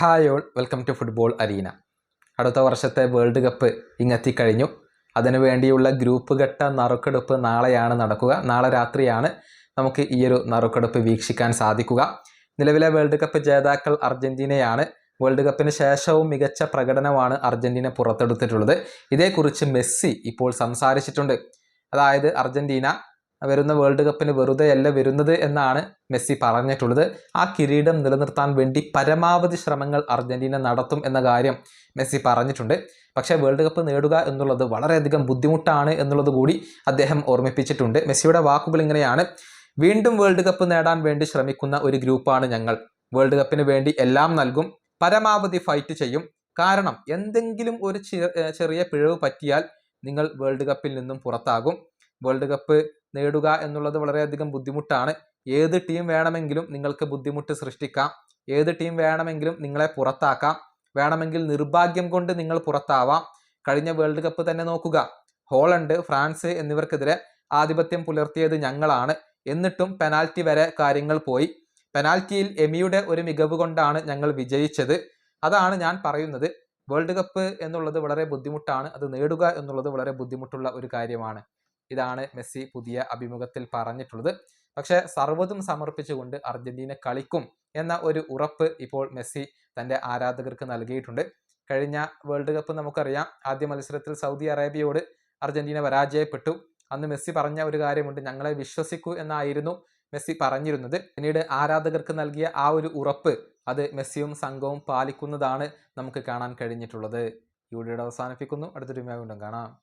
Hi all welcome to football arena. അടുത്ത വർഷത്തെ world cup ഇങ്ങെത്തിക്കഴിഞ്ഞു. അതിനു വേണ്ടിയുള്ള ഗ്രൂപ്പ് ഘട്ട നറുക്കെടുപ്പ് നാളെയാണ് നടക്കുക. നാളെ രാത്രിയാണ് നമുക്ക് ഈ ഒരു നറുക്കെടുപ്പ് വീക്ഷിക്കാൻ സാധിക്കുക. നിലവിലെ വേൾഡ് കപ്പ് ജേതാക്കൾ അർജന്റീനയാണ് വേൾഡ് കപ്പിന് ശേഷവും മികച്ച പ്രകടനമാണ് അർജന്റീന പുറത്തെടുത്തിട്ടുള്ളത്. ഇതേക്കുറിച്ച് മെസ്സി ഇപ്പോൾ സംസാരിച്ചിട്ടുണ്ട്. അതായത് അർജന്റീന വരുന്ന വേൾഡ് കപ്പിന് വെറുതെ അല്ല വരുന്നത് എന്നാണ് മെസ്സി പറഞ്ഞിട്ടുള്ളത്. ആ കിരീടം നിലനിർത്താൻ വേണ്ടി പരമാവധി ശ്രമങ്ങൾ അർജന്റീന നടത്തും എന്ന കാര്യം മെസ്സി പറഞ്ഞിട്ടുണ്ട്. പക്ഷേ വേൾഡ് കപ്പ് നേടുക എന്നുള്ളത് വളരെയധികം ബുദ്ധിമുട്ടാണ് എന്നുള്ളത് കൂടി അദ്ദേഹം ഓർമ്മിപ്പിച്ചിട്ടുണ്ട്. മെസ്സിയുടെ വാക്കുകൾ ഇങ്ങനെയാണ്. വീണ്ടും വേൾഡ് കപ്പ് നേടാൻ വേണ്ടി ശ്രമിക്കുന്ന ഒരു ഗ്രൂപ്പാണ് ഞങ്ങൾ. വേൾഡ് കപ്പിന് വേണ്ടി എല്ലാം നൽകും. പരമാവധി ഫൈറ്റ് ചെയ്യും. കാരണം എന്തെങ്കിലും ഒരു ചെറിയ പിഴവ് പറ്റിയാൽ നിങ്ങൾ വേൾഡ് കപ്പിൽ നിന്നും പുറത്താകും. വേൾഡ് കപ്പ് നേടുക എന്നുള്ളത് വളരെയധികം ബുദ്ധിമുട്ടാണ്. ഏത് ടീം വേണമെങ്കിലും നിങ്ങൾക്ക് ബുദ്ധിമുട്ട് സൃഷ്ടിക്കാം. ഏത് ടീം വേണമെങ്കിലും നിങ്ങളെ പുറത്താക്കാം. വേണമെങ്കിൽ നിർഭാഗ്യം കൊണ്ട് നിങ്ങൾ പുറത്താവാം. കഴിഞ്ഞ വേൾഡ് കപ്പ് തന്നെ നോക്കുക. ഹോളണ്ട് ഫ്രാൻസ് എന്നിവർക്കെതിരെ ആധിപത്യം പുലർത്തിയത് ഞങ്ങളാണ്. എന്നിട്ടും പെനാൽറ്റി വരെ കാര്യങ്ങൾ പോയി. പെനാൽറ്റിയിൽ എമിയുടെ ഒരു മികവ് കൊണ്ടാണ് ഞങ്ങൾ വിജയിച്ചത്. അതാണ് ഞാൻ പറയുന്നത്. വേൾഡ് കപ്പ് എന്നുള്ളത് വളരെ ബുദ്ധിമുട്ടാണ്. അത് നേടുക എന്നുള്ളത് വളരെ ബുദ്ധിമുട്ടുള്ള ഒരു കാര്യമാണ്. ഇതാണ് മെസ്സി പുതിയ അഭിമുഖത്തിൽ പറഞ്ഞിട്ടുള്ളത്. പക്ഷെ സർവതും സമർപ്പിച്ചുകൊണ്ട് അർജന്റീന കളിക്കും എന്ന ഒരു ഉറപ്പ് ഇപ്പോൾ മെസ്സി തന്റെ ആരാധകർക്ക് നൽകിയിട്ടുണ്ട്. കഴിഞ്ഞ വേൾഡ് കപ്പ് നമുക്കറിയാം ആദ്യ മത്സരത്തിൽ സൗദി അറേബ്യയോട് അർജന്റീന പരാജയപ്പെട്ടു. അന്ന് മെസ്സി പറഞ്ഞ ഒരു കാര്യമുണ്ട് ഞങ്ങളെ വിശ്വസിക്കൂ എന്നായിരുന്നു മെസ്സി പറഞ്ഞിരുന്നത്. പിന്നീട് ആരാധകർക്ക് നൽകിയ ആ ഒരു ഉറപ്പ് അത് മെസ്സിയും സംഘവും പാലിക്കുന്നതാണ് നമുക്ക് കാണാൻ കഴിഞ്ഞിട്ടുള്ളത്. ഈ വീഡിയോയുടെ അവസാനിപ്പിക്കുന്നു. അടുത്തൊരു വീണ്ടും കാണാം.